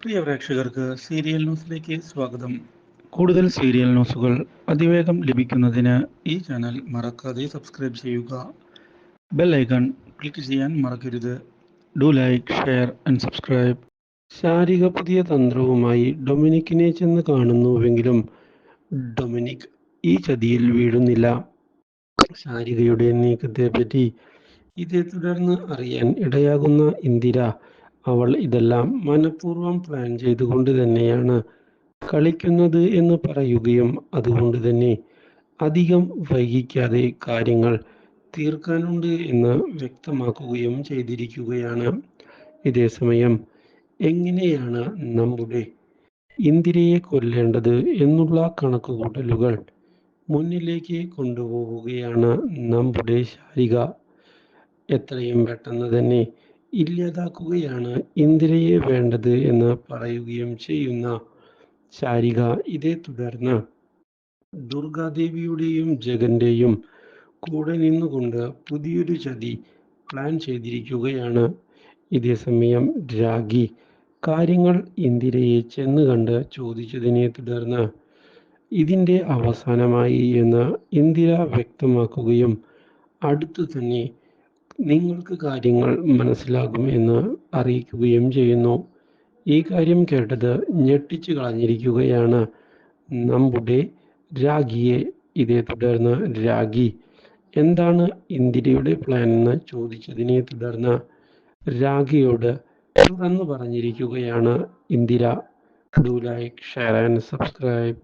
പ്രിയ പ്രേക്ഷകർക്ക് സീരിയൽ ന്യൂസിലേക്ക് സ്വാഗതം. കൂടുതൽ സീരിയൽ ന്യൂസുകൾ അതിവേഗം ലഭിക്കുന്നതിന് ഈ ചാനൽ മറക്കാതെ സബ്സ്ക്രൈബ് ചെയ്യുക. ബെൽ ഐക്കൺ ക്ലിക്ക് ചെയ്യാൻ മറക്കരുത്. Do like share and subscribe. Sarika പുതിയ തന്ത്രവുമായി ഡൊമിനിക്കിനെ ചെന്ന് കാണുന്നുവെങ്കിലും ഡൊമിനിക് ഈ ചതിയിൽ വീഴുന്നില്ല. ശാരികയുടെ നീക്കത്തെപ്പറ്റി ഇതേ തുടർന്ന് അറിയാൻ ഇടയാകുന്ന ഇന്ദിര അവൾ ഇതെല്ലാം മനഃപൂർവം പ്ലാൻ ചെയ്തുകൊണ്ട് തന്നെയാണ് കളിക്കുന്നത് എന്ന് പറയുകയും അതുകൊണ്ട് തന്നെ അധികം വൈകിക്കാതെ കാര്യങ്ങൾ തീർക്കാനുണ്ട് എന്ന് വ്യക്തമാക്കുകയും ചെയ്തിരിക്കുകയാണ്. ഇതേസമയം എങ്ങനെയാണ് നമ്മുടെ ഇന്ദിരയെ കൊല്ലേണ്ടത് എന്നുള്ള കണക്കുകൂട്ടലുകൾ മുന്നിലേക്ക് കൊണ്ടുപോവുകയാണ് നമ്മുടെ ശാരിക. എത്രയും പെട്ടെന്ന് തന്നെ ഇല്ലാതാക്കുകയാണ്. ഇന്ദിരയെ വേണ്ടത് എന്ന് പറയുകയും ചെയ്യുന്ന ചാരിക ഇതേ തുടർന്ന് ദുർഗാദേവിയുടെയും ജഗന്റെയും കൂടെ നിന്നുകൊണ്ട് പുതിയൊരു ചതി പ്ലാൻ ചെയ്തിരിക്കുകയാണ്. ഇതേസമയം രാഗി കാര്യങ്ങൾ ഇന്ദിരയെ ചെന്ന് കണ്ട് ചോദിച്ചതിനെ തുടർന്ന് ഇതിന്റെ അവസാനമായി എന്ന് ഇന്ദിര വ്യക്തമാക്കുകയും അടുത്തു തന്നെ നിങ്ങൾക്ക് കാര്യങ്ങൾ മനസ്സിലാകുമെന്ന് അറിയിക്കുകയും ചെയ്യുന്നു. ഈ കാര്യം കേട്ടത് ഞെട്ടിച്ചു കളഞ്ഞിരിക്കുകയാണ്. നമ്മുടെ രാഗിയെ ഇതേ തുടർന്ന് രാഗി എന്താണ് ഇന്ദിരയുടെ പ്ലാൻ എന്ന് ചോദിച്ചതിനെ തുടർന്ന് രാഗിയോട് തുറന്നു പറഞ്ഞിരിക്കുകയാണ് Indira. Do like share and subscribe